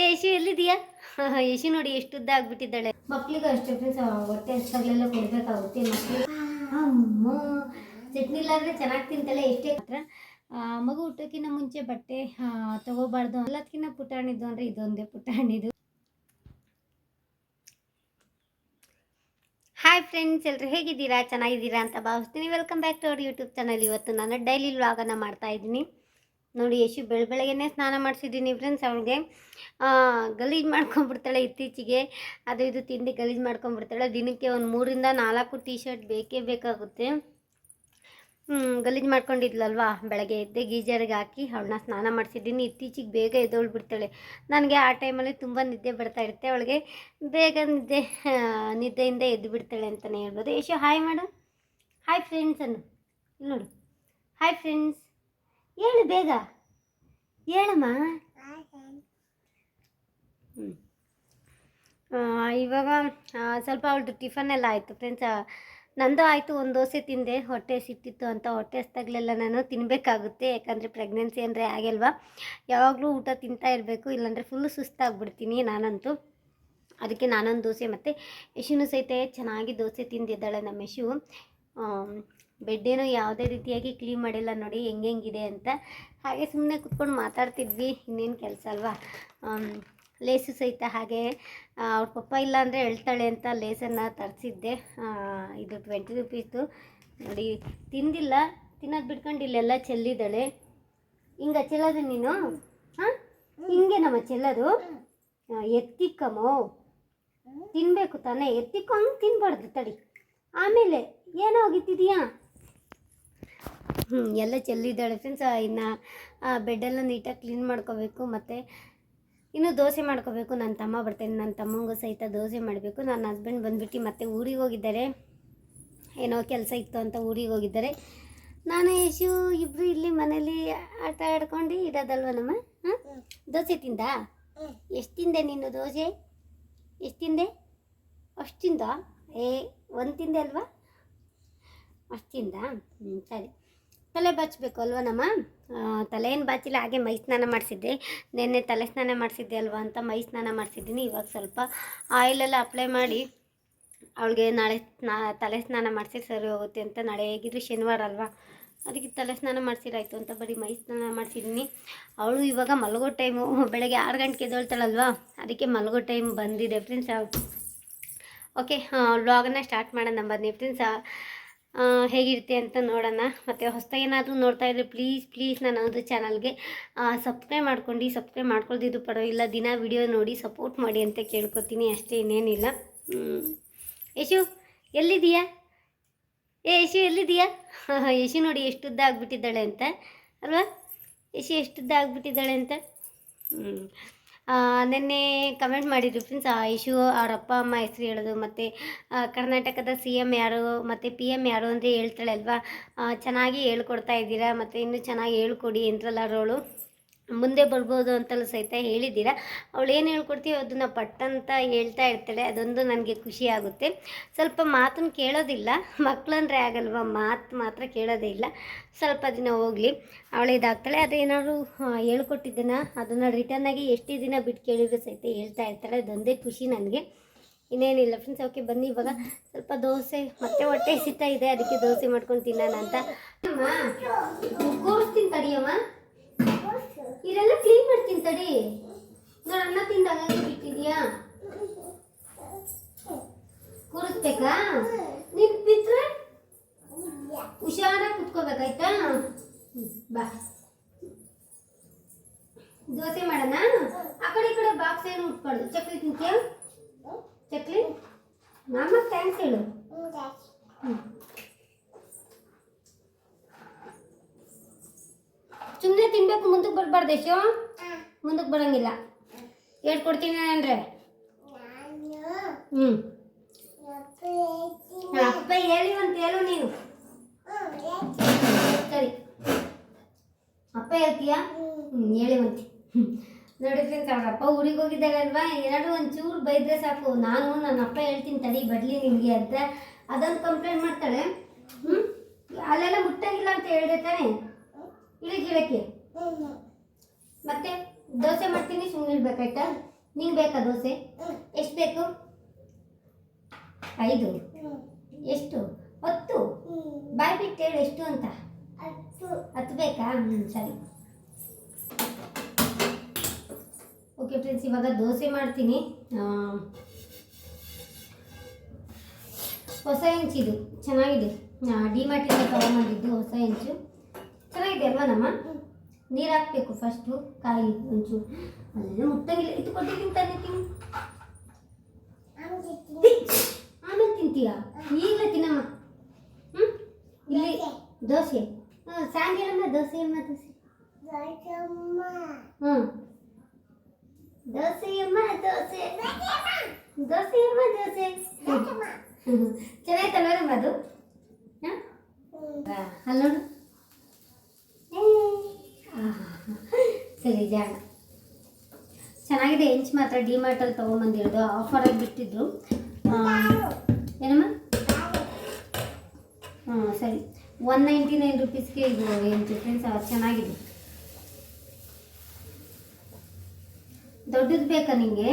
ಏ ಯಶು ಎಲ್ಲಿದೀಯಾ ಯಶು ನೋಡಿ ಎಷ್ಟು ಉದ್ದ ಆಗ್ಬಿಟ್ಟಿದ್ದಾಳೆ. ಮಕ್ಳಿಗೂ ಅಷ್ಟು ಫ್ರೆಂಡ್ಸ್ ಹೊಟ್ಟೆ ಹಸ್ದಾಗಲೆಲ್ಲ ಕೊಡಬೇಕಾಗುತ್ತೆ ಮಕ್ಕಳು ಅಮ್ಮ ಚಟ್ನಿ ಇಲ್ಲಾಂದ್ರೆ ಚೆನ್ನಾಗಿ ತಿಂತಾಳೆ ಎಷ್ಟೇ ಹತ್ರ ಮಗು ಹುಟ್ಟೋಕಿನ್ನ ಮುಂಚೆ ಬಟ್ಟೆ ತಗೋಬಾರ್ದು. ಎಲ್ಲದಕ್ಕಿಂತ ಪುಟಾಣಿದ್ದು ಅಂದ್ರೆ ಇದೊಂದೇ ಪುಟಾಣಿದು. ಹಾಯ್ ಫ್ರೆಂಡ್ಸ್ ಎಲ್ಲರೂ ಹೇಗಿದ್ದೀರಾ? ಚೆನ್ನಾಗಿದ್ದೀರಾ ಅಂತ ಭಾವಿಸ್ತೀನಿ. Welcome back to our YouTube channel ಇವತ್ತು ನಾನು ಡೈಲಿ ವ್ಲಾಗನ್ನು ಮಾಡ್ತಾ ಇದ್ದೀನಿ. ನೋಡಿ ಯಶು ಬೆಳ, ಬೆಳಗ್ಗೆನೇ ಸ್ನಾನ ಮಾಡಿಸಿದ್ದೀನಿ ಫ್ರೆಂಡ್ಸ್ ಅವಳಿಗೆ ಗಲೀಜು ಮಾಡ್ಕೊಂಡ್ಬಿಡ್ತಾಳೆ ಇತ್ತೀಚೆಗೆ. ಅದು ಇದು ತಿಂಡಿ ಗಲೀಜು ಮಾಡ್ಕೊಂಡ್ಬಿಡ್ತಾಳೆ. ದಿನಕ್ಕೆ ಒಂದು ಮೂರಿಂದ ನಾಲ್ಕು ಟೀ ಶರ್ಟ್ ಬೇಕೇ ಬೇಕಾಗುತ್ತೆ. ಗಲೀಜು ಮಾಡ್ಕೊಂಡಿದ್ಲಲ್ವಾ? ಬೆಳಗ್ಗೆ ಎದ್ದೆ ಗೀಜರ್ಗೆ ಹಾಕಿ ಅವಳನ್ನ ಸ್ನಾನ ಮಾಡಿಸಿದ್ದೀನಿ. ಇತ್ತೀಚೆಗೆ ಬೇಗ ಎದ್ದೋಳು ಬಿಡ್ತಾಳೆ ನನಗೆ ಆ ಟೈಮಲ್ಲಿ ತುಂಬ ನಿದ್ದೆ ಬರ್ತಾ ಇರುತ್ತೆ. ಅವಳಿಗೆ ಬೇಗ ನಿದ್ದೆ ನಿದ್ದೆಯಿಂದ ಎದ್ದು ಬಿಡ್ತಾಳೆ ಅಂತಲೇ ಹೇಳ್ಬೋದು. ಯಶು ಹಾಯ್ ಮಾಡು ಹಾಯ್ ಫ್ರೆಂಡ್ಸ್ ಅನ್ನು. ನೋಡು. ಹಾಯ್ ಫ್ರೆಂಡ್ಸ್ ಹೇಳು ಬೇಗ. ಹೇಳಮ್ಮ. ಹ್ಞೂ ಇವಾಗ ಸ್ವಲ್ಪ ಅವಳದು ಟಿಫನ್ ಎಲ್ಲ ಆಯಿತು ಫ್ರೆಂಡ್ಸ್ ನಂದು ಆಯಿತು ಒಂದು ದೋಸೆ ತಿಂದೆ. ಹೊಟ್ಟೆ ಸಿಟ್ಟಿತ್ತು ಅಂತ ಹೊಟ್ಟೆ ಹಸ್ದಾಗಲೆಲ್ಲ ನಾನು ತಿನ್ನಬೇಕಾಗುತ್ತೆ ಯಾಕಂದರೆ ಪ್ರೆಗ್ನೆನ್ಸಿ ಅಂದರೆ ಆಗಲ್ವಾ ಯಾವಾಗಲೂ ಊಟ ತಿಂತಾ ಇರಬೇಕು. ಇಲ್ಲಾಂದರೆ ಫುಲ್ಲು ಸುಸ್ತಾಗ್ಬಿಡ್ತೀನಿ ನಾನಂತೂ. ಅದಕ್ಕೆ ನಾನೊಂದು ದೋಸೆ ಮತ್ತು ಯಶುನು ಸಹಿತ ಚೆನ್ನಾಗಿ ದೋಸೆ ತಿಂದಿದ್ದಾಳೆ ನಮ್ಮ ಯಶು. ಬೆಡ್ಡೇನು ಯಾವುದೇ ರೀತಿಯಾಗಿ ಕ್ಲೀನ್ ಮಾಡಿಲ್ಲ ನೋಡಿ ಹೆಂಗೆ ಹೆಂಗಿದೆ ಅಂತ. ಹಾಗೆ ಸುಮ್ಮನೆ ಕುತ್ಕೊಂಡು ಮಾತಾಡ್ತಿದ್ವಿ ಇನ್ನೇನು ಕೆಲಸ ಅಲ್ವಾ? ಲೇಸು ಸಹಿತ ಹಾಗೆ ಅವ್ರ ಪಪ್ಪ ಇಲ್ಲ ಅಂದರೆ ಹೇಳ್ತಾಳೆ ಅಂತ ಲೇಸನ್ನು ತರಿಸಿದ್ದೆ. ಇದು ಟ್ವೆಂಟಿ ರುಪೀಸು ನೋಡಿ ತಿಂದಿಲ್ಲ ತಿನ್ನೋದು ಬಿಟ್ಕೊಂಡು ಇಲ್ಲೆಲ್ಲ ಚೆಲ್ಲಿದ್ದಾಳೆ. ಹಿಂಗೆ ಚೆಲ್ಲೋದು ನೀನು? ಹಾಂ? ಹಿಂಗೆ ನಮ್ಮ ಚೆಲ್ಲೋದು? ಆ, ಎತ್ತಿಕ್ಕಮೋ ತಿನ್ನಬೇಕು ತಾನೇ ಎತ್ತಿಕ್ಕೋ ಹಂಗೆ ತಿನ್ಬಾರ್ದು ತಡಿ. ಆಮೇಲೆ ಏನೋ ಹೋಗಿತ್ತಿದೀಯಾ ಹ್ಞೂ ಎಲ್ಲ ಚೆಲ್ಲಿದ್ದಾಳೆ ಫ್ರೆಂಡ್ಸ್ ಇನ್ನು ಬೆಡ್ಡೆಲ್ಲ ನೀಟಾಗಿ ಕ್ಲೀನ್ ಮಾಡ್ಕೋಬೇಕು ಮತ್ತು ಇನ್ನು ದೋಸೆ ಮಾಡ್ಕೋಬೇಕು. ನನ್ನ ತಮ್ಮ ಬರ್ತಾನೆ ನನ್ನ ತಮ್ಮಂಗೂ ಸಹಿತ ದೋಸೆ ಮಾಡಬೇಕು. ನನ್ನ ಹಸ್ಬೆಂಡ್ ಬಂದ್ಬಿಟ್ಟು ಮತ್ತೆ ಊರಿಗೆ ಹೋಗಿದ್ದಾರೆ. ಏನೋ ಕೆಲಸ ಇತ್ತು ಅಂತ ಊರಿಗೆ ಹೋಗಿದ್ದಾರೆ. ನಾನು ಯಶು ಇಬ್ಬರು ಇಲ್ಲಿ ಮನೇಲಿ ಆಟ ಆಡ್ಕೊಂಡು ಇರೋದಲ್ವ ನಮ್ಮ? ಹಾಂ? ದೋಸೆ ತಿಂದ? ಎಷ್ಟು ತಿಂದೆ ನೀನು ದೋಸೆ? ಎಷ್ಟು ತಿಂದೆ? ಅಷ್ಟು ತಿಂದ? ಏ, ಒಂದು ತಿಂದೆ ಅಲ್ವಾ? ಅಷ್ಟು ತಿಂದ? ಹ್ಞೂ ಸರಿ. ತಲೆ ಬಾಚಬೇಕು ಅಲ್ವಾ ನಮ್ಮ? ಏನು ಬಾಚಿಲ್ಲ, ಹಾಗೆ ಮೈ ಸ್ನಾನ ಮಾಡಿಸಿದ್ದೆ. ನಿನ್ನೆ ತಲೆ ಸ್ನಾನ ಮಾಡಿಸಿದ್ದೆ ಅಲ್ವಾ ಅಂತ ಮೈ ಸ್ನಾನ ಮಾಡಿಸಿದ್ದೀನಿ. ಇವಾಗ ಸ್ವಲ್ಪ ಆಯಿಲೆಲ್ಲ ಅಪ್ಲೈ ಮಾಡಿ ಅವಳಿಗೆ ನಾಳೆ ತಲೆ ಸ್ನಾನ ಮಾಡಿಸಿ ಸರಿ ಹೋಗುತ್ತೆ ಅಂತ. ನಾಳೆ ಹೇಗಿದ್ರು ಶನಿವಾರ ಅಲ್ವಾ? ಅದಕ್ಕೆ ತಲೆ ಸ್ನಾನ ಮಾಡಿಸಿರಾಯ್ತು ಅಂತ ಬರೀ ಮೈ ಸ್ನಾನ ಮಾಡಿಸಿದ್ದೀನಿ. ಅವಳು ಇವಾಗ ಮಲಗೋ ಟೈಮು. ಬೆಳಗ್ಗೆ ಆರು ಗಂಟೆಗೆ ಎದ್ದೇಳ್ತಾಳಲ್ವಾ? ಅದಕ್ಕೆ ಮಲಗೋ ಟೈಮ್ ಬಂದಿದೆ ಫ್ರೆಂಡ್ಸ್. ಓಕೆ ವ್ಲಾಗನ್ನ ಸ್ಟಾರ್ಟ್ ಮಾಡೋಣ ಬನ್ನಿ ಫ್ರೆಂಡ್ಸ್. ಹೇಗಿರುತ್ತೆ ಅಂತ ನೋಡೋಣ. ಮತ್ತು ಹೊಸದಾಗಿ ಏನಾದರೂ ನೋಡ್ತಾ ಇದ್ದರೆ ಪ್ಲೀಸ್ ಪ್ಲೀಸ್ ನಾನು ಅದು ಚಾನಲ್ಗೆ ಸಬ್ಸ್ಕ್ರೈಬ್ ಮಾಡ್ಕೊಂಡು ಸಬ್ಸ್ಕ್ರೈಬ್ ಮಾಡ್ಕೊಳ್ದಿದ್ದು ಪರವಾಗಿಲ್ಲ ದಿನ ವಿಡಿಯೋ ನೋಡಿ ಸಪೋರ್ಟ್ ಮಾಡಿ ಅಂತ ಕೇಳ್ಕೊತೀನಿ. ಅಷ್ಟೇ ಇನ್ನೇನಿಲ್ಲ. ಯಶು ಎಲ್ಲಿದೆಯಾ ಏ, ಯಶು ಎಲ್ಲಿದೆಯಾ ಯಶು ನೋಡಿ ಎಷ್ಟುದ್ದ ಆಗ್ಬಿಟ್ಟಿದ್ದಾಳೆ ಅಂತ. ಅಲ್ವಾ? ಯಶು ಎಷ್ಟುದ್ದ ಆಗ್ಬಿಟ್ಟಿದ್ದಾಳೆ ಅಂತ. ಹ್ಞೂ ನಿನ್ನೆ ಕಮೆಂಟ್ ಮಾಡಿದ್ರು ಫ್ರೆಂಡ್ಸ್ ಆ ಇಶು ಅವ್ರ ಅಮ್ಮ ಹೆಸರು ಹೇಳೋದು, ಮತ್ತು ಕರ್ನಾಟಕದ ಸಿ ಎಂ ಯಾರು, ಮತ್ತು ಪಿ ಎಂ ಯಾರು ಅಂತ ಹೇಳ್ತಾಳೆ ಅಲ್ವಾ? ಚೆನ್ನಾಗಿ ಹೇಳ್ಕೊಡ್ತಾ ಇದ್ದೀರಾ, ಮತ್ತು ಇನ್ನೂ ಚೆನ್ನಾಗಿ ಹೇಳ್ಕೊಡಿ ಅಂದ್ರಲ್ಲ ಅವಳು ಮುಂದೆ ಬರ್ಬೋದು ಅಂತಲೂ ಸಹಿತ ಹೇಳಿದ್ದೀರಾ. ಅವಳು ಏನು ಹೇಳ್ಕೊಡ್ತೀವೋ ಅದನ್ನು ಪಟ್ಟಂತ ಹೇಳ್ತಾ ಇರ್ತಾಳೆ. ಅದೊಂದು ನನಗೆ ಖುಷಿ ಆಗುತ್ತೆ. ಸ್ವಲ್ಪ ಮಾತನ್ನು ಕೇಳೋದಿಲ್ಲ. ಮಕ್ಕಳಂದ್ರೆ ಆಗಲ್ವ? ಮಾತು ಮಾತ್ರ ಕೇಳೋದೇ ಇಲ್ಲ. ಸ್ವಲ್ಪ ದಿನ ಹೋಗಲಿ. ಅವಳು ಇದಾಗ್ತಾಳೆ. ಅದು ಏನಾದರೂ ಅದನ್ನು ರಿಟರ್ನಾಗಿ ಎಷ್ಟು ದಿನ ಬಿಟ್ಟು ಕೇಳಿದ್ರು ಸಹಿತ ಹೇಳ್ತಾ ಇರ್ತಾಳೆ. ಅದೊಂದೇ ಖುಷಿ ನನಗೆ. ಇನ್ನೇನಿಲ್ಲ ಫ್ರೆಂಡ್ಸ್ ಓಕೆ ಬನ್ನಿ ಇವಾಗ. ಸ್ವಲ್ಪ ದೋಸೆ, ಮತ್ತೆ ಹೊಟ್ಟೆ ಸಿಗ್ತಾ ಇದೆ. ಅದಕ್ಕೆ ದೋಸೆ ಮಾಡ್ಕೊಂಡು ತಿನ್ನೋಣ ಅಂತ. ಇದೆಲ್ಲ ಕ್ಲೀನ್ ಮಾಡ್ತೀನಿ ತಡಿ. ನಾನು ಅನ್ನ ತಿಂದಾಗ ಬಿಟ್ಟಿದ್ಯಾ? ಕೂರಿಸ್ಬೇಕಾ ನೀನ್ ಬಿದ್ರೆ ಹುಷಾರಾಗಿ ಕುತ್ಕೋಬೇಕಾಯ್ತಾ? ಬಾ. ದೋಸೆ ಮಾಡೋಣ? ಆ ಕಡೆ ಈ ಕಡೆ ಬಾಕ್ಸ್ ಏನು ಉಟ್ಬಾರ್ದು ಚಕ್ಲಿ ತಿಂತೀಯ? ಚಕ್ಲಿ? ಮಾಮ ಥ್ಯಾಂಕ್ಸ್ ಹೇಳು. ಹ್ಮ್. ಸುಮ್ಮನೆ ತಿನ್ಬೇಕು ಬರಬಾರ್ದು ಯಶು? ಮುಂದಕ್ಕೆ ಬರೋಂಗಿಲ್ಲ. ಹೇಳ್ಕೊಡ್ತೀನಿ ಅಂದರೆ. ಹ್ಞೂ ಅಪ್ಪ ಹೇಳಿ ಅಂತ ಹೇಳು ನೀನು. ಸರಿ. ಅಪ್ಪ ಹೇಳ್ತೀಯಾ? ಹ್ಞೂ ಹೇಳಿವಂತೆ ನೋಡಿ ಫ್ರೆಂಡ್ಸ್ ಅವ್ರ ಅಪ್ಪ ಊರಿಗೆ ಹೋಗಿದ್ದಾರೆ ಅಲ್ವಾ ಏನಾದ್ರು ಒಂಚೂರು ಬೈದ್ರೆ ಸಾಕು. ನಾನು ನನ್ನ ಅಪ್ಪ ಹೇಳ್ತೀನಿ ತಡಿ ಬರಲಿ ನಿಮಗೆ ಅಂತ. ಅದೊಂದು ಕಂಪ್ಲೇಂಟ್ ಮಾಡ್ತಾಳೆ. ಹ್ಞೂ ಅಲ್ಲೆಲ್ಲ ಮುಟ್ಟಂಗಿಲ್ಲ ಅಂತ ಹೇಳಿದೆ ತಾನೆ. ಇಳಿ ಗಿಡಕ್ಕೆ ಮತ್ತೆ ದೋಸೆ ಮಾಡ್ತೀನಿ ಸುಮ್ಮನೆ ಇರ್ಬೇಕಾಯ್ತಾ ನಿಂಗೆ ಬೇಕಾ ದೋಸೆ? ಎಷ್ಟು ಬೇಕು? ಐದು. ಎಷ್ಟು? ಹತ್ತು. ಬಾಯ್ ಬಿಟ್ಟು ಹೇಳು ಎಷ್ಟು ಅಂತ? ಹತ್ತು. ಬೇಕಾ? ಹ್ಞೂ ಸರಿ. ಓಕೆ ಫ್ರೆಂಡ್ಸ್ ಇವಾಗ ದೋಸೆ ಮಾಡ್ತೀನಿ. ಹೊಸ ಹೆಂಚಿದು ಚೆನ್ನಾಗಿದೆ. ಡಿ ಮಾರ್ಟಿಂದ ತಗೊಂಡಿದ್ದು ಹೊಸ ಇಂಚು ಚೆನ್ನಾಗಿದೆ ಅಲ್ವಾ ನಮ್ಮ? ನೀರು ಹಾಕಬೇಕು ಫಸ್ಟು ಕಾಯಿ ಒಂಚೂರು ಅಲ್ಲೆಲ್ಲ ಮುಟ್ಟಂಗಿಲ್ಲ ಇದು ಕೊಟ್ಟಿದ್ದೀನಿ ತಾನೇ ತಿನ್ನು ಆಮೇಲೆ ತಿಂತೀಯಾ ಈಗಲೇ ತಿನ್ನಮ್ಮ ಹ್ಞೂ ಇಲ್ಲಿ ದೋಸೆ ಹಾಂ ಸಾಯಂಕಾಲ ದೋಸೆ ಅಮ್ಮ ದೋಸೆ ಹ್ಞೂ ದೋಸೆಯಮ್ಮ ದೋಸೆ ದೋಸೆಯಮ್ಮ ದೋಸೆ ಚೆನ್ನಾಯ್ತಲ್ವ ನಮ್ಮ ಅದು ಹಾಂ ಅಲ್ಲಿ ನೋಡು ಏ, ಆಹಾ. ಸರಿ, ಜಾಣ. ಚೆನ್ನಾಗಿದೆ ಇಂಚ್ ಮಾತ್ರ ಡಿಮಾರ್ಟಲ್ಲಿ ತೊಗೊಂಬಂದಿರೋದು ಬಿಟ್ಟಿದ್ರು ಬಿಟ್ಟಿದ್ದು. ಏನಮ್ಮ? ಹಾಂ, ಸರಿ. ಒನ್ ನೈಂಟಿ ನೈನ್ ರುಪೀಸ್ಗೆ ಇದು ಹೆಂಚು ಫ್ರೆಂಡ್ಸ್ ಚೆನ್ನಾಗಿದೆ. ದೊಡ್ಡದು ಬೇಕಾ ನಿಮಗೆ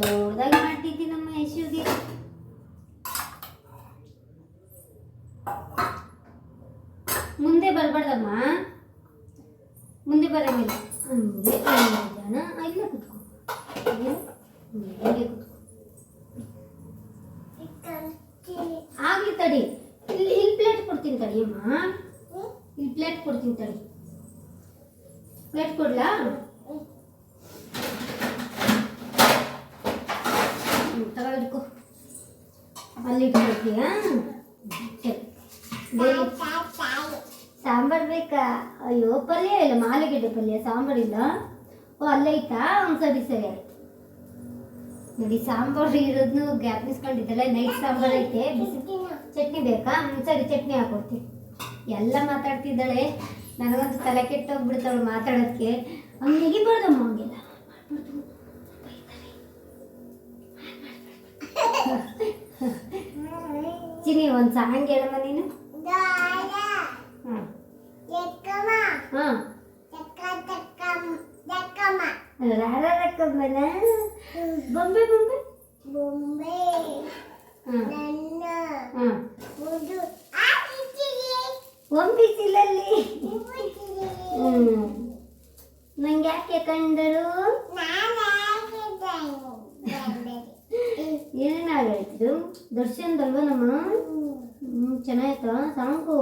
ದೊಡ್ಡದಾಗಿ ಮಾಡ್ತಿದ್ದಿ ನಮ್ಮ ಯಶುಗೆ ಮುಂದೆ ಬರಬಾರ್ದಮ್ಮ. ಮುಂದೆ ಬರಂಗಿಲ್ಲ. ಹಂಗೆ ಜನ ಇಲ್ಲೇ ಕುತ್ಕೋ. ಹಂಗೆ ಕುತ್ಕೋ. ಆಗ್ಲಿ ತಡಿ. ಇಲ್ಲಿ ಇಲ್ಲಿ ಪ್ಲೇಟ್ ಕೊಡ್ತೀನಿ ತಡಿ ಅಮ್ಮ. ಇಲ್ಲಿ ಪ್ಲೇಟ್ ಕೊಡ್ತೀನಿ ತಡಿ. ಪ್ಲೇಟ್ ಕೊಡ್ಲಾ? ತಗೊಳ್ಕೊ ಅಲ್ಲಿ ಇಟ್ಕೊಳ್ತೀಯಾ ಸರಿ. ಸಾಂಬಾರ್ ಬೇಕಾ? ಅಯ್ಯೋ ಪಲ್ಯ ಇಲ್ಲ ಮಾಲೆಗೆಡ್ಡೆ ಪಲ್ಯ ಸಾಂಬಾರಿಲ್ಲ ಓ ಅಲ್ಲೈತಾ ಒಂದು ಸರಿ ಸರಿ ಆಯ್ತು ನೋಡಿ ಸಾಂಬಾರು ಇರೋದ್ನು ಜ್ಞಾಪಿಸ್ಕೊಂಡಿದ್ದಲ್ಲ ನೈಟ್ ಸಾಂಬಾರು ಐತೆ. ಬಿಸಿ ಚಟ್ನಿ ಬೇಕಾ? ಸರಿ ಚಟ್ನಿ ಹಾಕೊಡ್ತೀನಿ ಎಲ್ಲ ಮಾತಾಡ್ತಿದ್ದಾಳೆ. ನನಗಂತೂ ತಲೆ ಕೆಟ್ಟೋಗ್ಬಿಡ್ತಾಳು ಮಾತಾಡೋದಕ್ಕೆ ಹಂಗೆ ನೆಗಿಬಾರ್ದಮ್ಮ ಹಂಗೆಲ್ಲ ಚಿನಿ ಒಂದು ಸಾಂಗ್ ಹೇಳಮ್ಮ ನೀನು. ಹಾಂ. ರಾರಕ್ಕಮ್ಮನ ಬೊಂಬೆ ಬೊಂಬೆ? ಹಾಂ. ಒಂಬಿಸಿಲಲ್ಲಿ. ಹ್ಞೂ ನಂಗೆ ಯಾಕೆ ಕಂಡರು? ಏನೇನು ಹೇಳ್ತಿದ್ರು ದರ್ಶನದಲ್ವ ನಮ್ಮ? ಚೆನ್ನಾಗಿತ್ತು ಸಾಂಗು.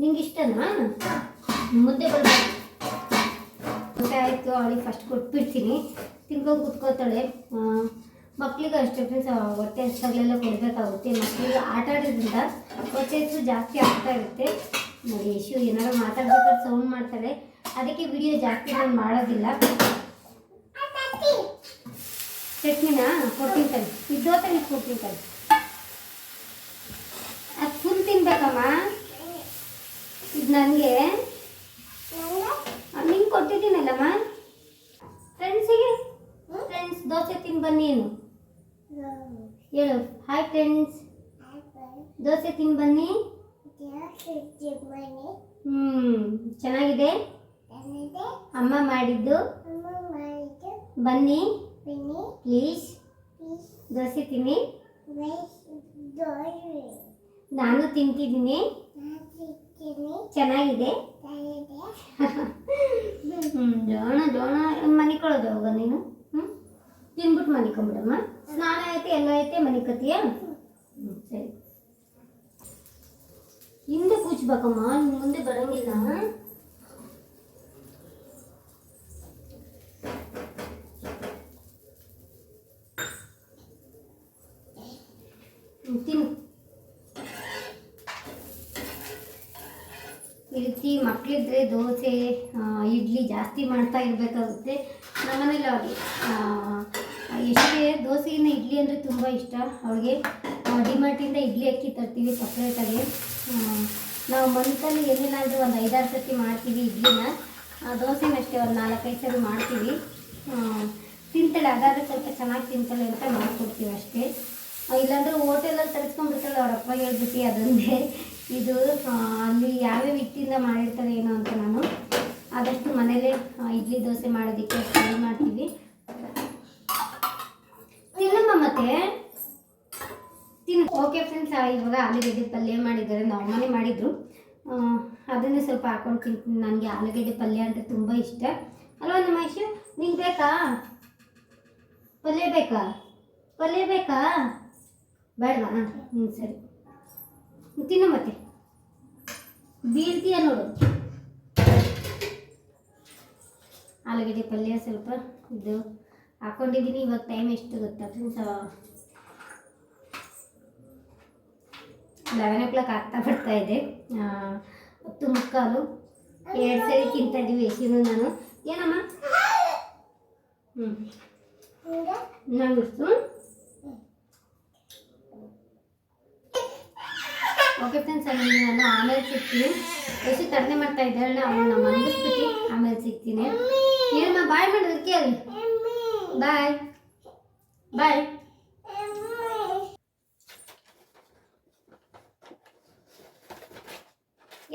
ನಿಂಗೆ ಇಷ್ಟನಾ ಮುದ್ದೆ ಬರ್ಬೇಕು ಊಟ ಆಯಿತು, ಅವಳಿಗೆ ಫಸ್ಟ್ ಕೊಟ್ಬಿಡ್ತೀನಿ. ತಿನ್ಕೊಂಡು ಕುತ್ಕೋತಾಳೆ ಮಕ್ಳಿಗೆ ಅಷ್ಟೇ ಫ್ರೆಂಡ್ಸ್ ಹೊಟ್ಟೆ ಹಸ್ದಾಗಲೆಲ್ಲ ಕೊಡಬೇಕಾಗುತ್ತೆ. ಮಕ್ಕಳಿಗೆ ಆಟ ಆಡೋದ್ರಿಂದ ಹೊಟ್ಟೆ ಹಸು ಜಾಸ್ತಿ ಆಗ್ತಾ ಇರುತ್ತೆ. ನೋಡಿ, ಯಶು ಏನಾದ್ರು ಮಾತಾಡ್ಬೇಕಾದ್ರೆ ಸೌಂಡ್ ಮಾಡ್ತಾಳೆ. ಅದಕ್ಕೆ ವಿಡಿಯೋ ಜಾಸ್ತಿ ನಾನು ಮಾಡೋದಿಲ್ಲ. ಚಟ್ನಿನ? ಕೊಡ್ತೀನಿ ತಾನೆ ಇದ್ದೋತ ನೀನು ಕೊಡ್ತೀನಿ ತಡಿ. ಅದು ಫುಲ್ ತಿನ್ಬೇಕಮ್ಮ. ನನಗೆ ನಿಂಗೆ ಕೊಟ್ಟಿದ್ದೀನಲ್ಲಮ್ಮ ಫ್ರೆಂಡ್ಸಿಗೆ ಫ್ರೆಂಡ್ಸ್ ದೋಸೆ ತಿನ್ ಬನ್ನಿ ಏನು? ಹೇಳು. ಹಾಯ್ ಫ್ರೆಂಡ್ಸ್ ದೋಸೆ ತಿನ್ ಬನ್ನಿ. ಹ್ಞೂ ಚೆನ್ನಾಗಿದೆ? ಅಮ್ಮ ಮಾಡಿದ್ದು? ಬನ್ನಿ. ಪ್ಲೀಸ್ ದೋಸೆ ತಿನ್ನಿ. ನಾನು ತಿಂತಿದ್ದೀನಿ. ಚೆನ್ನಾಗಿದೆ. ಹ್ಞೂ ಜೋಣ ಜೋಣ. ಮನಿಕೊಳ್ಳೋದು ಹೋಗ ನೀನು? ಹ್ಞೂ ತಿನ್ಬಿಟ್ಟು ಮನಿಕೊಂಬಿಡಮ್ಮ ಸ್ನಾನ ಐತೆ ಎಲ್ಲ ಐತೆ ಮನಿಕತಿಯ ಹ್ಞೂ ಸರಿ. ಹಿಂದೆ ಕೂಚ್ಬೇಕಮ್ಮ ನಿನ್ ಮುಂದೆ ಬರಂಗಿಲ್ಲ. ಹ್ಮ್, ತಿನ್ನು. ಈ ರೀತಿ ಮಕ್ಕಳಿದ್ರೆ ದೋಸೆ ಇಡ್ಲಿ ಜಾಸ್ತಿ ಮಾಡ್ತಾ ಇರಬೇಕಾಗುತ್ತೆ. ನಮ್ಮನೇಲಿ ಅವ್ರಿಗೆ ಎಷ್ಟೇ ದೋಸೆಯಿಂದ ಇಡ್ಲಿ ಅಂದರೆ ತುಂಬ ಇಷ್ಟ. ಅವ್ರಿಗೆ ಡಿಮಾರ್ಟಿಂದ ಇಡ್ಲಿ ಅಕ್ಕಿ ತರ್ತೀವಿ ಸಪ್ರೇಟಾಗಿ. ನಾವು ಮಂತಲ್ಲಿ ಏನಿಲ್ಲ ಅಂದರೆ ಒಂದು ಐದಾರು ಸರ್ತಿ ಮಾಡ್ತೀವಿ ಇಡ್ಲಿನ. ದೋಸೆನ ಅಷ್ಟೇ ಒಂದು ನಾಲ್ಕೈದು ಸರಿ ಮಾಡ್ತೀವಿ. ತಿಂತಾಳೆ, ಅದಾದರೆ ಸ್ವಲ್ಪ ಚೆನ್ನಾಗಿ ತಿಂತಾಳೆ ಅಂತ ಮಾಡಿಕೊಡ್ತೀವಿ ಅಷ್ಟೇ. ಇಲ್ಲಾಂದರೆ ಇಲ್ಲಾಂದ್ರೆ ಹೋಟೆಲಲ್ಲಿ ತರಿಸ್ಕೊಂಡ್ಬಿಡ್ತಾಳೆ ಅವ್ರ ಅಪ್ಪ ಹೇಳ್ಬಿಟ್ಟು ಅದೊಂದೇ ಇದು ಅಲ್ಲಿ ಯಾವ್ಯಾವ ಹಿಟ್ಟಿಂದ ಮಾಡಿರ್ತಾರೆ ಏನೋ ಅಂತ ನಾನು. ಆದಷ್ಟು ಮನೇಲೇ ಇಡ್ಲಿ ದೋಸೆ ಮಾಡೋದಕ್ಕೆ ಟ್ರೈ ಮಾಡ್ತೀವಿ. ತಿನ್ನಮ್ಮ ಮತ್ತೆ. ತಿನ್ನು. ಓಕೆ ಫ್ರೆಂಡ್ಸ್ ಇವಾಗ ಆಲೂಗಡ್ಡೆ ಪಲ್ಯ ಮಾಡಿದ್ದಾರೆ. ನಮ್ಮನೆ ಮಾಡಿದರು. ಅದನ್ನೇ ಸ್ವಲ್ಪ ಹಾಕೊಂಡು ತಿಂತೀನಿ. ನನಗೆ ಆಲೂಗಡ್ಡೆ ಪಲ್ಯ ಅಂದರೆ ತುಂಬ ಇಷ್ಟ. ಅಲ್ವಾ ನಮ್ಮ ಮಹೇಶ್ ನಿಂಗೆ ಬೇಕಾ? ಪಲ್ಯ ಬೇಕಾ? ಪಲ್ಯ ಬೇಕಾ? ಬೇಡವಾ? ಹ್ಞೂ ಸರಿ. ತಿನ್ನು ಮತ್ತೆ. ಬೀಳ್ತೀಯ ನೋಡು. ಆಲೂಗಡ್ಡೆ ಪಲ್ಯ ಸ್ವಲ್ಪ ಇದು ಹಾಕೊಂಡಿದ್ದೀನಿ. ಇವಾಗ ಟೈಮ್ ಎಷ್ಟು ಗೊತ್ತಾ ಫ್ರೆಂಡ್ಸ್? ಲೆವೆನ್ ಓ ಕ್ಲಾಕ್ ಆಗ್ತಾ ಬರ್ತಾ ಇದೆ. ಹತ್ತು ಮುಕ್ಕಾಲು. ಎರಡು ಸರಿ ತಿಂತಾ ಇದ್ದೀವಿ ನಾನು. ಏನಮ್ಮ? ಹ್ಞೂ ನಂಗಿಸ್ತು ಓಕೆ ಫ್ರೆಂಡ್ಸ್ ಅಲ್ಲಿ ನಾನು ಆಮೇಲೆ ಸಿಗ್ತೀನಿ. ಎಷ್ಟು ತಡನೆ ಮಾಡ್ತಾ ಇದ್ದಾಳೆ ನಮ್ಮ ಮನಗಿಸ್ಬಿಟ್ಟು ಆಮೇಲೆ ಸಿಗ್ತೀನಿ. ಏನಮ್ಮ ಬಾಯ್ ಮಾಡಿದ್ರೆ ಕೇಳಿ ಬಾಯ್. ಬಾಯ್.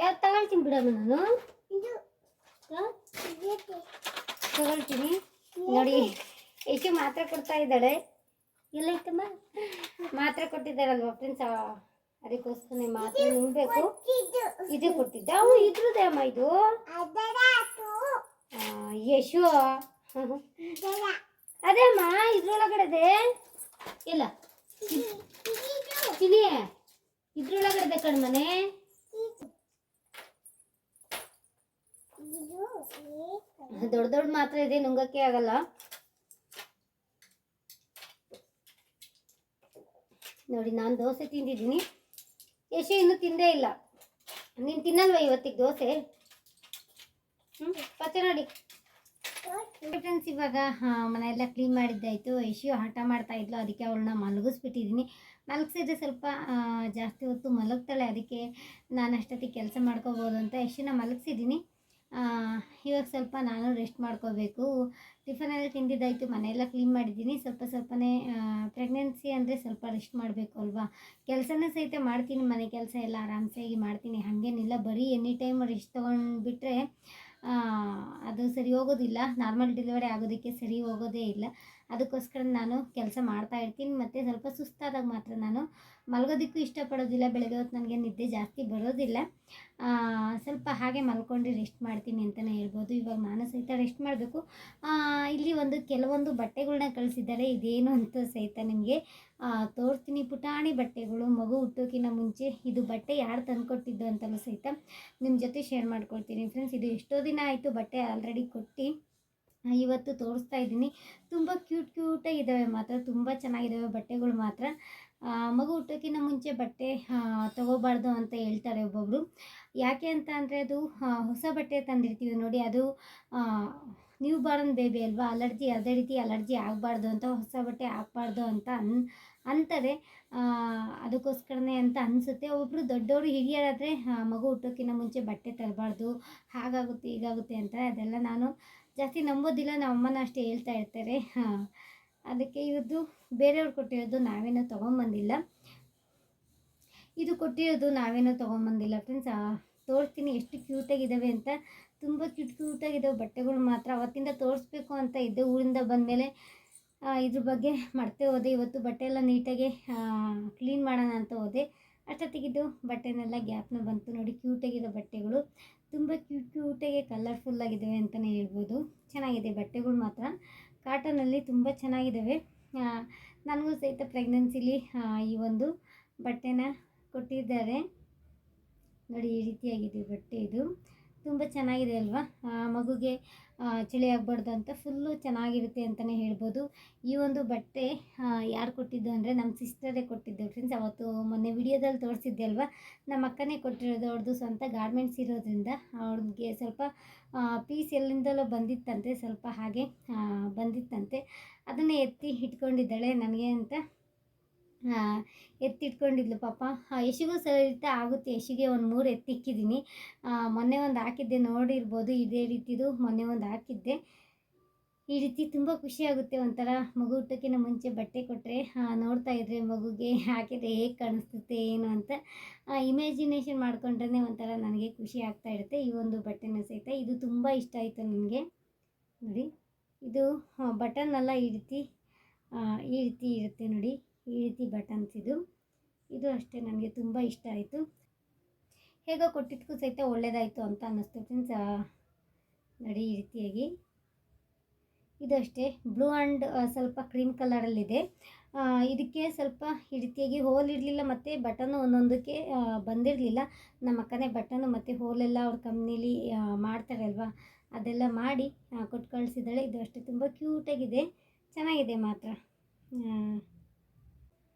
ಯಾರು ತಗೊಳ್ತೀನಿ ಬಿಡಮ್ಮ ನಾನು? ತಗೊಳ್ತೀನಿ. ನೋಡಿ ಎಷ್ಟು ಮಾತ್ರೆ ಕೊಡ್ತಾ ಇದ್ದಾಳೆ. ಎಲ್ಲ ಇತ್ತಮ್ಮ ಮಾತ್ರೆ ಕೊಟ್ಟಿದ್ದಾರಲ್ವ ಫ್ರೆಂಡ್ಸ್ ಅದಕ್ಕೋಸ್ಕರ ಮಾತ್ರೆ ನುಂಗ್ಬೇಕು ಇದು ಕೊಟ್ಟಿದ್ದೆ? ಅವು ಅಮ್ಮ ಇದು? ಯಶು. ಅದೇ ಅಮ್ಮ ಇದ್ರೊಳಗಡೆ ಇಲ್ಲ. ಚಿನಿ ಇದ್ರೊಳಗಡೆ ಕಣ್ಮನೆ. ದೊಡ್ಡ ದೊಡ್ಡ ಮಾತ್ರ ಇದೆ ನುಂಗಕ್ಕೆ ಆಗಲ್ಲ. ನೋಡಿ ನಾನು ದೋಸೆ ತಿಂದಿದ್ದೀನಿ. ಯಶು ಇನ್ನೂ ತಿಂದೇ ಇಲ್ಲ. ನೀನು ತಿನ್ನಲ್ವ ಇವತ್ತಿಗೆ ದೋಸೆ? ಹ್ಞೂ ಪತ್ತೆ ನೋಡಿ. ಫ್ರೆಂಡ್ಸ್ ಇವಾಗ ಮನೆಯೆಲ್ಲ ಕ್ಲೀನ್ ಮಾಡಿದ್ದಾಯಿತು. ಯಶು ಹಠ ಮಾಡ್ತಾ ಇದ್ಲು, ಅದಕ್ಕೆ ಅವಳನ್ನ ಮಲಗಿಸ್ಬಿಟ್ಟಿದ್ದೀನಿ. ಮಲಗಿಸಿದ್ರೆ ಸ್ವಲ್ಪ ಜಾಸ್ತಿ ಹೊತ್ತು ಮಲಗ್ತಾಳೆ, ಅದಕ್ಕೆ ನಾನು ಅಷ್ಟೊತ್ತಿಗೆ ಕೆಲಸ ಮಾಡ್ಕೋಬೋದು ಅಂತ ಯಶುನ ಮಲಗಿಸಿದ್ದೀನಿ. ಇವಾಗ ಸ್ವಲ್ಪ ನಾನು ರೆಸ್ಟ್ ಮಾಡ್ಕೋಬೇಕು. ಟಿಫನ್ ಎಲ್ಲ ತಿಂದಿದ್ದಾಯಿತು, ಮನೆಯೆಲ್ಲ ಕ್ಲೀನ್ ಮಾಡಿದ್ದೀನಿ. ಸ್ವಲ್ಪ ಸ್ವಲ್ಪನೇ ಪ್ರೆಗ್ನೆನ್ಸಿ ಅಂದರೆ ಸ್ವಲ್ಪ ರೆಸ್ಟ್ ಮಾಡಬೇಕು ಅಲ್ವಾ? ಕೆಲಸನೂ ಸಹಿತ ಮಾಡ್ತೀನಿ, ಮನೆ ಕೆಲಸ ಎಲ್ಲ ಆರಾಮ್ಸಾಗಿ ಮಾಡ್ತೀನಿ. ಹಾಗೇನಿಲ್ಲ, ಬರೀ ಎನಿ ಟೈಮ್ ರೆಸ್ಟ್ ತೊಗೊಂಡ್ಬಿಟ್ರೆ ಅದು ಸರಿ ಹೋಗೋದಿಲ್ಲ. ನಾರ್ಮಲ್ ಡೆಲಿವರಿ ಆಗೋದಕ್ಕೆ ಸರಿ ಹೋಗೋದೇ ಇಲ್ಲ. ಅದಕ್ಕೋಸ್ಕರ ನಾನು ಕೆಲಸ ಮಾಡ್ತಾ ಇರ್ತೀನಿ, ಮತ್ತು ಸ್ವಲ್ಪ ಸುಸ್ತಾದಾಗ ಮಾತ್ರ ನಾನು ಮಲಗೋದಕ್ಕೂ ಇಷ್ಟಪಡೋದಿಲ್ಲ. ಬೆಳಗ್ಗೆ ಹೊತ್ತು ನನಗೆ ನಿದ್ದೆ ಜಾಸ್ತಿ ಬರೋದಿಲ್ಲ. ಸ್ವಲ್ಪ ಹಾಗೆ ಮಲ್ಕೊಂಡು ರೆಸ್ಟ್ ಮಾಡ್ತೀನಿ ಅಂತಲೇ ಹೇಳ್ಬೋದು. ಇವಾಗ ನಾನು ಸಹಿತ ರೆಸ್ಟ್ ಮಾಡಬೇಕು. ಇಲ್ಲಿ ಒಂದು ಕೆಲವೊಂದು ಬಟ್ಟೆಗಳನ್ನ ಕಳಿಸಿದ್ದಾರೆ. ಇದೇನು ಅಂತ ಸಹಿತ ನಿಮಗೆ ತೋರ್ತೀನಿ ಪುಟಾಣಿ ಬಟ್ಟೆಗಳು, ಮಗು ಹುಟ್ಟೋಕ್ಕಿಂತ ಮುಂಚೆ ಇದು ಬಟ್ಟೆ ಯಾರು ತಂದುಕೊಟ್ಟಿದ್ದು ಅಂತಲೂ ಸಹಿತ ನಿಮ್ಮ ಜೊತೆ ಶೇರ್ ಮಾಡ್ಕೊಳ್ತೀನಿ ಫ್ರೆಂಡ್ಸ್ ಇದು ಎಷ್ಟೋ ದಿನ ಆಯಿತು ಬಟ್ಟೆ ಆಲ್ರೆಡಿ ಕೊಟ್ಟು. ಇವತ್ತು ತೋರಿಸ್ತಾ ಇದ್ದೀನಿ. ತುಂಬ ಕ್ಯೂಟ್ ಕ್ಯೂಟಾಗಿದ್ದಾವೆ ಮಾತ್ರ. ತುಂಬ ಚೆನ್ನಾಗಿದ್ದಾವೆ ಬಟ್ಟೆಗಳು ಮಾತ್ರ. ಮಗು ಹುಟ್ಟೋಕ್ಕಿಂತ ಮುಂಚೆ ಬಟ್ಟೆ ತಗೋಬಾರ್ದು ಅಂತ ಹೇಳ್ತಾರೆ ಒಬ್ಬೊಬ್ಬರು ಯಾಕೆ ಅಂತ ಅಂದರೆ ಅದು ಹೊಸ ಬಟ್ಟೆ ತಂದಿರ್ತೀವಿ ನೋಡಿ, ಅದು ನ್ಯೂ ಬಾರ್ನ್ ಬೇಬಿ ಅಲ್ವಾ? ಅಲರ್ಜಿ, ಅದೇ ರೀತಿ ಅಲರ್ಜಿ ಆಗಬಾರ್ದು ಅಂತ, ಹೊಸ ಬಟ್ಟೆ ಹಾಕ್ಬಾರ್ದು ಅಂತ ಅನ್, ಅಂತಾರೆ. ಅದಕ್ಕೋಸ್ಕರನೇ ಅಂತ ಅನಿಸುತ್ತೆ. ಒಬ್ಬರು ದೊಡ್ಡವರು ಹಿರಿಯರಾದರೆ ಮಗು ಹುಟ್ಟೋಕ್ಕಿಂತ ಮುಂಚೆ ಬಟ್ಟೆ ತರಬಾರ್ದು, ಹಾಗಾಗುತ್ತೆ, ಹೀಗಾಗುತ್ತೆ ಅಂತ ಅದೆಲ್ಲ ನಾನು ಜಾಸ್ತಿ ನಂಬೋದಿಲ್ಲ ನಮ್ಮ ಅಮ್ಮನ ಅಷ್ಟೇ ಹೇಳ್ತಾ ಇರ್ತಾರೆ. ಹಾಂ, ಅದಕ್ಕೆ ಇವ್ರದ್ದು ಬೇರೆಯವ್ರು ಕೊಟ್ಟಿರೋದು ನಾವೇನೋ ತೊಗೊಂಬಂದಿಲ್ಲ. ಇದು ಕೊಟ್ಟಿರೋದು ನಾವೇನೋ ತೊಗೊಂಬಂದಿಲ್ಲ. ಫ್ರೆಂಡ್ಸ್ ತೋರಿಸ್ತೀನಿ ಎಷ್ಟು ಕ್ಯೂಟಾಗಿದ್ದಾವೆ ಅಂತ. ತುಂಬ ಕ್ಯೂಟ್ ಕ್ಯೂಟಾಗಿದ್ದಾವೆ ಬಟ್ಟೆಗಳು ಮಾತ್ರ. ಅವತ್ತಿಂದ ತೋರಿಸ್ಬೇಕು ಅಂತ ಇದ್ದೆ ಊರಿಂದ ಬಂದಮೇಲೆ ಇದ್ರ ಬಗ್ಗೆ ಮರ್ತೆ ಹೋದೆ. ಇವತ್ತು ಬಟ್ಟೆ ಎಲ್ಲ ನೀಟಾಗಿ ಕ್ಲೀನ್ ಮಾಡೋಣ ಅಂತ ಹೋದೆ. ಅಷ್ಟೊತ್ತಿಗಿದ್ದು ಬಟ್ಟೆನೆಲ್ಲ ಗ್ಯಾಪ್ನ ಬಂತು ನೋಡಿ ಕ್ಯೂಟಾಗಿರೋ ಬಟ್ಟೆಗಳು. ತುಂಬ ಕ್ಯೂಟ್ ಕ್ಯೂಟಾಗಿ ಕಲರ್ಫುಲ್ಲಾಗಿದ್ದಾವೆ ಅಂತಲೇ ಹೇಳ್ಬೋದು. ಚೆನ್ನಾಗಿದೆ, ಬಟ್ಟೆಗಳು ಮಾತ್ರ. ಕಾಟನಲ್ಲಿ ತುಂಬ ಚೆನ್ನಾಗಿದ್ದಾವೆ. ನನಗೂ ಸಹಿತ ಪ್ರೆಗ್ನೆನ್ಸಿಲಿ ಈ ಒಂದು ಬಟ್ಟೆನ ಕೊಟ್ಟಿದ್ದಾರೆ. ನೋಡಿ, ಈ ರೀತಿಯಾಗಿದೆ ಬಟ್ಟೆ ಇದು. ತುಂಬ ಚೆನ್ನಾಗಿದೆ ಅಲ್ವಾ? ಮಗುಗೆ ಚಳಿ ಆಗಬಾರ್ದು ಅಂತ ಫುಲ್ಲು ಚೆನ್ನಾಗಿರುತ್ತೆ ಅಂತಲೇ ಹೇಳ್ಬೋದು. ಈ ಒಂದು ಬಟ್ಟೆ ಯಾರು ಕೊಟ್ಟಿದ್ದು ಅಂದರೆ ನಮ್ಮ ಸಿಸ್ಟರೇ ಕೊಟ್ಟಿದ್ದು ಫ್ರೆಂಡ್ಸ್ ಅವತ್ತು ಮೊನ್ನೆ ವಿಡಿಯೋದಲ್ಲಿ ತೋರಿಸಿದ್ದೆ ಅಲ್ವಾ? ನಮ್ಮ ಅಕ್ಕನೇ ಕೊಟ್ಟಿರೋದು ಅವ್ರದ್ದು ಸ್ವಂತ ಗಾರ್ಮೆಂಟ್ಸ್ ಇರೋದ್ರಿಂದ ಅವ್ರಿಗೆ ಸ್ವಲ್ಪ ಪೀಸ್ ಎಲ್ಲಿಂದಲೋ ಬಂದಿತ್ತಂತೆ, ಸ್ವಲ್ಪ ಹಾಗೆ ಬಂದಿತ್ತಂತೆ. ಅದನ್ನೇ ಎತ್ತಿ ಇಟ್ಕೊಂಡಿದ್ದಾಳೆ ನನಗೆ ಅಂತ ಎತ್ತಿಟ್ಕೊಂಡಿದ್ಲು ಪಾಪ. ಯಶಿಗೂ ಸಹಿತ ಆಗುತ್ತೆ. ಯಶಿಗೆ ಒಂದು ಮೂರು ಎತ್ತಿಕ್ಕಿದ್ದೀನಿ ಮೊನ್ನೆ ಒಂದು ಹಾಕಿದ್ದೆ, ನೋಡಿರ್ಬೋದು, ಇದೇ ರೀತಿದು ಮೊನ್ನೆ ಒಂದು ಹಾಕಿದ್ದೆ. ಈ ರೀತಿ ತುಂಬ ಖುಷಿಯಾಗುತ್ತೆ ಒಂಥರ. ಮಗು ಹುಟ್ಟೋಕ್ಕಿಂತ ಮುಂಚೆ ಬಟ್ಟೆ ಕೊಟ್ಟರೆ ನೋಡ್ತಾ ಇದ್ರೆ ಮಗುಗೆ ಹಾಕಿದ್ರೆ ಹೇಗೆ ಕಾಣಿಸ್ತುತ್ತೆ, ಏನು ಅಂತ. ಇಮ್ಯಾಜಿನೇಷನ್ ಮಾಡ್ಕೊಂಡ್ರೆ ಒಂಥರ ನನಗೆ ಖುಷಿ ಆಗ್ತಾ ಇರುತ್ತೆ. ಈ ಒಂದು ಬಟ್ಟೆನ ಸಹಿತ. ಇದು ತುಂಬ ಇಷ್ಟ ಆಯಿತು ನನಗೆ. ನೋಡಿ, ಇದು ಬಟನ್ ಎಲ್ಲ ಈ ರೀತಿ ಈ ರೀತಿ ಇರುತ್ತೆ ನೋಡಿ. ಈ ರೀತಿ ಬಟನ್ಸ್ ಇದು. ಇದು ಅಷ್ಟೇ ನನಗೆ ತುಂಬ ಇಷ್ಟ ಆಯಿತು. ಹೇಗೋ ಕೊಟ್ಟಿದ್ದಕ್ಕೂ ಸಹಿತ ಒಳ್ಳೆಯದಾಯಿತು ಅಂತ ಅನ್ನಿಸ್ತು ಫ್ರೆಂಡ್ಸ್ ನೋಡಿ ಈ ರೀತಿಯಾಗಿ. ಇದು ಅಷ್ಟೇ. ಬ್ಲೂ ಆ್ಯಂಡ್ ಸ್ವಲ್ಪ ಕ್ರೀಮ್ ಕಲರಲ್ಲಿದೆ. ಇದಕ್ಕೆ ಸ್ವಲ್ಪ ಈ ರೀತಿಯಾಗಿ ಹೋಲ್ ಇರಲಿಲ್ಲ ಮತ್ತು ಬಟನು ಒಂದೊಂದಕ್ಕೆ ಬಂದಿರಲಿಲ್ಲ. ನಮ್ಮ ಅಕ್ಕನೇ ಬಟನು ಮತ್ತು ಹೋಲೆಲ್ಲ ಅವ್ರ ಕಂಪ್ನೀಲಿ ಮಾಡ್ತಾರೆ ಅಲ್ವಾ? ಅದೆಲ್ಲ ಮಾಡಿ ಕೊಟ್ಟು ಕಳಿಸಿದ್ದಾಳೆ ಇದು ಅಷ್ಟೇ. ತುಂಬ ಕ್ಯೂಟಾಗಿದೆ ಚೆನ್ನಾಗಿದೆ ಮಾತ್ರ.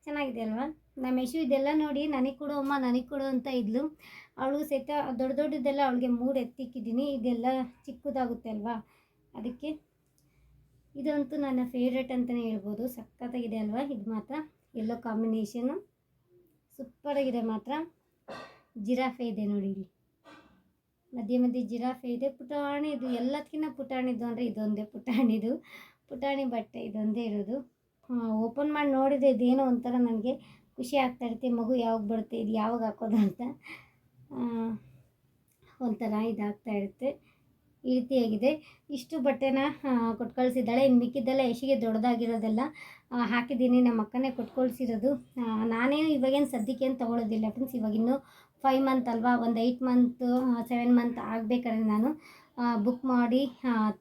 ಚೆನ್ನಾಗಿದೆ ಅಲ್ವಾ? ನಮ್ಮ ಯಶು ಇದೆಲ್ಲ ನೋಡಿ, ನನಗೆ ಕೊಡು ಅಮ್ಮ, ನನಗೆ ಕೊಡು ಅಂತ ಇದ್ಲು. ಅವಳು ಸಹಿತ ದೊಡ್ಡ ದೊಡ್ಡದೆಲ್ಲ ಅವಳಿಗೆ ಮೂರು ಎತ್ತಿಕ್ಕಿದ್ದೀನಿ. ಇದೆಲ್ಲ ಚಿಕ್ಕದಾಗುತ್ತೆ ಅಲ್ವಾ? ಅದಕ್ಕೆ ಇದಂತೂ ನನ್ನ ಫೇವ್ರೇಟ್ ಅಂತಲೇ ಹೇಳ್ಬೋದು. ಸಖತ್ತಾಗಿದೆ ಅಲ್ವಾ? ಇದು ಮಾತ್ರ. ಎಲ್ಲೋ ಕಾಂಬಿನೇಷನು ಸೂಪರಾಗಿದೆ ಮಾತ್ರ. ಜಿರಾಫೆ ಇದೆ ನೋಡಿ ಇಲ್ಲಿ. ಮಧ್ಯೆ ಮಧ್ಯೆ ಜಿರಾಫೆ ಇದೆ. ಪುಟಾಣಿ ಇದು ಎಲ್ಲದಕ್ಕಿಂತ ಪುಟಾಣಿದು ಅಂದರೆ ಇದೊಂದೇ ಪುಟಾಣಿದು. ಪುಟಾಣಿ ಬಟ್ಟೆ ಇದೊಂದೇ ಇರೋದು. ಓಪನ್ ಮಾಡಿ ನೋಡಿದೆ ಇದೇನೋ ಒಂಥರ ನನಗೆ ಖುಷಿ ಆಗ್ತಾ ಇರುತ್ತೆ. ಮಗು ಯಾವಾಗ ಬರುತ್ತೆ, ಇದು ಯಾವಾಗ ಹಾಕೋದು ಅಂತ. ಒಂಥರ ಇದಾಗ್ತಾ ಇರುತ್ತೆ. ಈ ರೀತಿಯಾಗಿದೆ ಇಷ್ಟು ಬಟ್ಟೆನ ಕೊಟ್ಟು ಕಳಿಸಿದ್ದಾಳೆ ಇನ್ನು ಮಿಕ್ಕಿದ್ದೆಲ್ಲ ಯಶಿಗೆ ದೊಡ್ಡದಾಗಿರೋದೆಲ್ಲ ಹಾಕಿದ್ದೀನಿ. ನಮ್ಮ ಅಕ್ಕನೇ ಕೊಟ್ಕೊಳ್ಸಿರೋದು. ಕಳಿಸಿರೋದು ನಾನೇನು ಇವಾಗೇನು ಸದ್ಯಕ್ಕೆ ಏನು ತೊಗೊಳೋದಿಲ್ಲ ಫ್ರೆಂಡ್ಸ್ ಇವಾಗಿನ್ನೂ ಫೈವ್ ಮಂತ್ ಅಲ್ವಾ? ಒಂದು ಏಯ್ಟ್ ಮಂತ್ ಸೆವೆನ್ ಮಂತ್ ಆಗಬೇಕಾದ್ರೆ ನಾನು ಬುಕ್ ಮಾಡಿ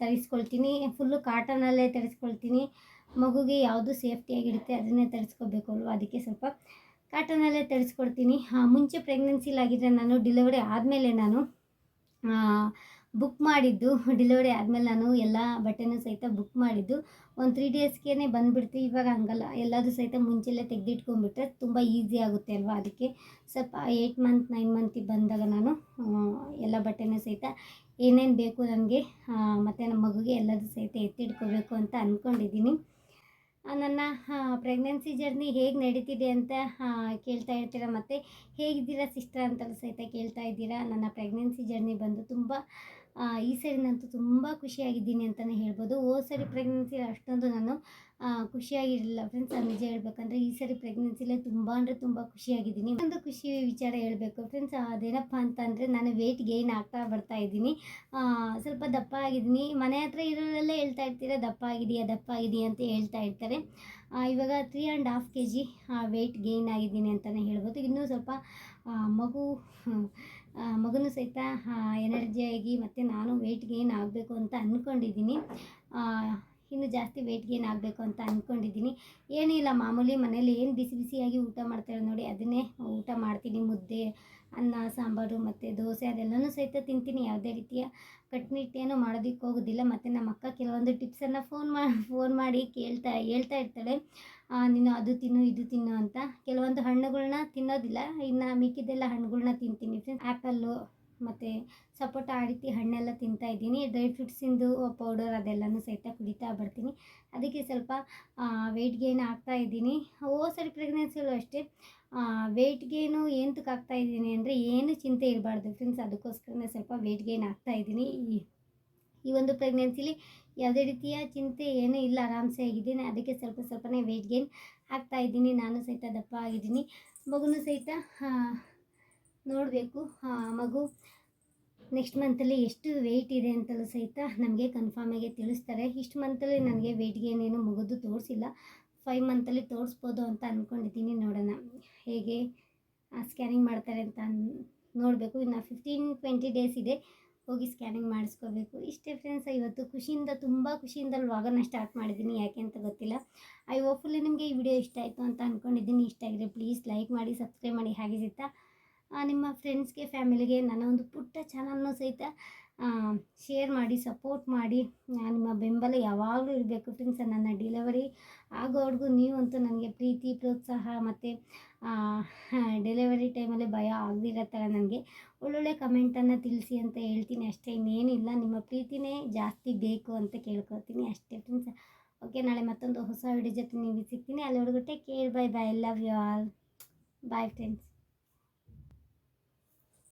ತರಿಸ್ಕೊಳ್ತೀನಿ. ಫುಲ್ಲು ಕಾಟನಲ್ಲೇ ತರಿಸ್ಕೊಳ್ತೀನಿ. ಮಗುಗೆ ಯಾವುದು ಸೇಫ್ಟಿಯಾಗಿರುತ್ತೆ ಅದನ್ನೇ ತರಿಸ್ಕೋಬೇಕು ಅಲ್ವಾ ಅದಕ್ಕೆ ಸ್ವಲ್ಪ ಕಾಟನಲ್ಲೇ ತರಿಸ್ಕೊಡ್ತೀನಿ. ಮುಂಚೆ ಪ್ರೆಗ್ನೆನ್ಸಿಲಾಗಿದ್ದರೆ ನಾನು ಡಿಲಿವರಿ ಆದಮೇಲೆ ನಾನು ಬುಕ್ ಮಾಡಿದ್ದು. ಡೆಲಿವರಿ ಆದಮೇಲೆ ನಾನು ಎಲ್ಲ ಬಟ್ಟೆನೂ ಸಹಿತ ಬುಕ್ ಮಾಡಿದ್ದು. ಒಂದು ತ್ರೀ ಡೇಸ್ಗೆ ಬಂದುಬಿಡ್ತು. ಇವಾಗ ಹಂಗಲ್ಲ. ಎಲ್ಲದೂ ಸಹಿತ ಮುಂಚೆಲ್ಲೇ ತೆಗೆದಿಟ್ಕೊಂಡ್ಬಿಟ್ರೆ ತುಂಬ ಈಸಿ ಆಗುತ್ತೆ ಅಲ್ವಾ? ಅದಕ್ಕೆ ಸ್ವಲ್ಪ ಏಯ್ಟ್ ಮಂತ್ ನೈನ್ ಮಂತಿಗೆ ಬಂದಾಗ ನಾನು ಎಲ್ಲ ಬಟ್ಟೆನೂ ಸಹಿತ ಏನೇನು ಬೇಕು ನನಗೆ ಮತ್ತು ನಮ್ಮ ಮಗುಗೆ ಎಲ್ಲದೂ ಸಹಿತ ಎತ್ತಿಟ್ಕೋಬೇಕು ಅಂತ ಅಂದ್ಕೊಂಡಿದ್ದೀನಿ ನನ್ನ ಪ್ರೆಗ್ನೆನ್ಸಿ ಜರ್ನಿ ಹೇಗೆ ನಡೀತಿದೆ ಅಂತ ಕೇಳ್ತಾ ಇರ್ತೀರ? ಮತ್ತು ಹೇಗಿದ್ದೀರಾ ಸಿಸ್ಟರ್ ಅಂತಲೂ ಸಹಿತ ಕೇಳ್ತಾ ಇದ್ದೀರಾ? ನನ್ನ ಪ್ರೆಗ್ನೆನ್ಸಿ ಜರ್ನಿ ಬಂದು ತುಂಬ ಆ, ಸರಿ ನಂತೂ ತುಂಬ ಖುಷಿಯಾಗಿದ್ದೀನಿ ಅಂತಲೇ ಹೇಳ್ಬೋದು. ಓ ಸರಿ ಪ್ರೆಗ್ನೆನ್ಸಿ ಅಷ್ಟೊಂದು ನಾನು ಖುಷಿಯಾಗಿರಲಿಲ್ಲ ಫ್ರೆಂಡ್ಸ್ ನಿಜ ಹೇಳ್ಬೇಕಂದ್ರೆ ಈ ಸರಿ ಪ್ರೆಗ್ನೆನ್ಸಿಲೇ ತುಂಬ ಅಂದರೆ ತುಂಬ ಖುಷಿಯಾಗಿದ್ದೀನಿ. ಒಂದು ಖುಷಿ ವಿಚಾರ ಹೇಳಬೇಕು. ಫ್ರೆಂಡ್ಸ್ ಅದೇನಪ್ಪ ಅಂತಂದರೆ ನಾನು ವೆಯ್ಟ್ ಗೇನ್ ಆಗ್ತಾ ಬರ್ತಾ ಇದ್ದೀನಿ. ಸ್ವಲ್ಪ ದಪ್ಪ ಆಗಿದ್ದೀನಿ. ಮನೆ ಹತ್ರ ಇರೋರೆಲ್ಲ ಹೇಳ್ತಾ ಇರ್ತೀರಾ ದಪ್ಪ ಆಗಿದೆಯಾ ದಪ್ಪ ಆಗಿದೆಯಾ ಅಂತ ಹೇಳ್ತಾ ಇರ್ತಾರೆ. ಇವಾಗ three and half K G weight gain ಆಗಿದ್ದೀನಿ ಅಂತಲೇ ಹೇಳ್ಬೋದು. ಇನ್ನೂ ಸ್ವಲ್ಪ ಮಗು ಮಗನೂ ಸಹಿತ ಎನರ್ಜಿಯಾಗಿ ಮತ್ತು ನಾನು ವೆಯ್ಟ್ ಗೇನ್ ಆಗಬೇಕು ಅಂತ ಅಂದ್ಕೊಂಡಿದ್ದೀನಿ ಇನ್ನು ಜಾಸ್ತಿ ವೆಯ್ಟ್ ಗೇನ್ ಆಗಬೇಕು ಅಂತ ಅಂದ್ಕೊಂಡಿದ್ದೀನಿ ಏನಿಲ್ಲ ಮಾಮೂಲಿ ಮನೇಲಿ ಏನು ಬಿಸಿ ಬಿಸಿಯಾಗಿ ಊಟ ಮಾಡ್ತಾರೆ ನೋಡಿ, ಅದನ್ನೇ ಊಟ ಮಾಡ್ತೀನಿ. ಮುದ್ದೆ, ಅನ್ನ, ಸಾಂಬಾರು ಮತ್ತು ದೋಸೆ ಅದೆಲ್ಲನೂ ಸಹಿತ ತಿಂತೀನಿ. ಯಾವುದೇ ರೀತಿಯ ಕಟ್ನಿಟ್ಟೇನು ಮಾಡೋದಕ್ಕೆ ಹೋಗೋದಿಲ್ಲ. ಮತ್ತು ನಮ್ಮ ಅಕ್ಕ ಕೆಲವೊಂದು ಟಿಪ್ಸನ್ನು ಫೋನ್ ಮಾ ಫೋನ್ ಮಾಡಿ ಕೇಳ್ತಾ, ಹೇಳ್ತಾ ಇರ್ತಾಳೆ. ನೀನು ಅದು ತಿನ್ನು, ಇದು ತಿನ್ನು ಅಂತ. ಕೆಲವೊಂದು ಹಣ್ಣುಗಳನ್ನ ತಿನ್ನೋದಿಲ್ಲ. ಇನ್ನು ಮಿಕ್ಕಿದ್ದೆಲ್ಲ ಹಣ್ಣುಗಳನ್ನ ತಿಂತೀನಿ. ಆ್ಯಪಲ್ಲು ಮತ್ತು ಸಪೋಟ ಆ ರೀತಿ ಹಣ್ಣೆಲ್ಲ ತಿಂತಾ ಇದ್ದೀನಿ. ಡ್ರೈ ಫ್ರೂಟ್ಸಿಂದು ಪೌಡರ್ ಅದೆಲ್ಲನೂ ಸಹಿತ ಕುಡಿತಾ ಬರ್ತೀನಿ. ಅದಕ್ಕೆ ಸ್ವಲ್ಪ ವೆಯ್ಟ್ ಗೇನ್ ಆಗ್ತಾ ಇದ್ದೀನಿ. ಓ, ಸರಿ ಪ್ರೆಗ್ನೆನ್ಸಿಯಲ್ಲೂ ಅಷ್ಟೇ. ವೆಯ್ಟ್ ಗೇನು ಏನಕ್ಕೆ ಆಗ್ತಾ ಇದ್ದೀನಿ ಅಂದರೆ ಏನು ಚಿಂತೆ ಇರಬಾರ್ದು. ಫ್ರೆಂಡ್ಸ್ ಅದಕ್ಕೋಸ್ಕರನೇ ಸ್ವಲ್ಪ ವೆಯ್ಟ್ ಗೇನ್ ಆಗ್ತಾ ಇದ್ದೀನಿ. ಈ ಒಂದು ಪ್ರೆಗ್ನೆನ್ಸಿಲಿ ಯಾವುದೇ ರೀತಿಯ ಚಿಂತೆ ಏನೂ ಇಲ್ಲ, ಆರಾಮ್ಸೆ ಆಗಿದ್ದೀನಿ. ಅದಕ್ಕೆ ಸ್ವಲ್ಪ ಸ್ವಲ್ಪನೇ ವೆಯ್ಟ್ ಗೇನ್ ಆಗ್ತಾ ಇದ್ದೀನಿ. ನಾನು ಸಹಿತ ದಪ್ಪ ಆಗಿದ್ದೀನಿ. ಮಗುನೂ ಸಹಿತ ನೋಡಬೇಕು. ಮಗು ನೆಕ್ಸ್ಟ್ ಮಂತಲ್ಲಿ ಎಷ್ಟು ವೆಯ್ಟ್ ಇದೆ ಅಂತಲೂ ಸಹಿತ ನಮಗೆ ಕನ್ಫರ್ಮಾಗಿ ತಿಳಿಸ್ತಾರೆ. ಇಷ್ಟು ಮಂತಲ್ಲಿ ನನಗೆ ವೆಯ್ಟ್ ಗೇನ್ ಏನು ಮುಗಿದು ತೋರಿಸಿಲ್ಲ. ಫೈವ್ ಮಂತಲ್ಲಿ ತೋರಿಸ್ಬೋದು ಅಂತ ಅಂದ್ಕೊಂಡಿದ್ದೀನಿ ನೋಡೋಣ. ಹೇಗೆ ಸ್ಕ್ಯಾನಿಂಗ್ ಮಾಡ್ತಾರೆ ಅಂತ ನೋಡಬೇಕು. ಇನ್ನು ಫಿಫ್ಟೀನ್ ಟ್ವೆಂಟಿ ಡೇಸ್ ಇದೆ. ಹೋಗಿ ಸ್ಕ್ಯಾನಿಂಗ್ ಮಾಡಿಸ್ಕೋಬೇಕು. ಇಷ್ಟೇ ಫ್ರೆಂಡ್ಸ್ ಇವತ್ತು ಖುಷಿಯಿಂದ, ತುಂಬ ಖುಷಿಯಿಂದ ವ್ಲಾಗನ್ನು ಸ್ಟಾರ್ಟ್ ಮಾಡಿದ್ದೀನಿ ಯಾಕೆ ಅಂತ ಗೊತ್ತಿಲ್ಲ. ಐ ಹೋಪ್ಫುಲ್ಲಿ ನಿಮಗೆ ಈ ವಿಡಿಯೋ ಇಷ್ಟ ಆಯಿತು ಅಂತ ಅಂದ್ಕೊಂಡಿದ್ದೀನಿ ಇಷ್ಟ ಆಗಿದ್ರೆ ಪ್ಲೀಸ್ ಲೈಕ್ ಮಾಡಿ ಸಬ್ಸ್ಕ್ರೈಬ್ ಮಾಡಿ, ಹಾಗೆ ಸಹಿತ ನಿಮ್ಮ ಫ್ರೆಂಡ್ಸ್ಗೆ ಫ್ಯಾಮಿಲಿಗೆ ನನ್ನ ಒಂದು ಪುಟ್ಟ ಚಾನಲ್ನು ಸಹಿತ ಶೇರ್ ಮಾಡಿ ಸಪೋರ್ಟ್ ಮಾಡಿ. ನಿಮ್ಮ ಬೆಂಬಲ ಯಾವಾಗಲೂ ಇರಬೇಕು ಫ್ರೆಂಡ್ಸ್ ನನ್ನ ಡೆಲಿವರಿ ಆಗೋವರೆಗೂ ನೀವಂತೂ ನನಗೆ ಪ್ರೀತಿ, ಪ್ರೋತ್ಸಾಹ ಮತ್ತು ಡೆಲಿವರಿ ಟೈಮಲ್ಲಿ ಭಯ ಆಗದಿರೋ ಥರ ನನಗೆ ಒಳ್ಳೊಳ್ಳೆ ಕಮೆಂಟನ್ನು ತಿಳಿಸಿ ಅಂತ ಹೇಳ್ತೀನಿ ಅಷ್ಟೇ. ಇನ್ನೇನಿಲ್ಲ, ನಿಮ್ಮ ಪ್ರೀತಿನೇ ಜಾಸ್ತಿ ಬೇಕು ಅಂತ ಕೇಳ್ಕೊತೀನಿ ಅಷ್ಟೇ ಫ್ರೆಂಡ್ಸ್ ಓಕೆ ನಾಳೆ ಮತ್ತೊಂದು ಹೊಸ ವಿಡಿಯೋ ಜೊತೆ ನಿಮಗೆ ಸಿಗ್ತೀನಿ. ಅಲ್ಲಿವರೆಗೂ take care bye bye love you all bye friends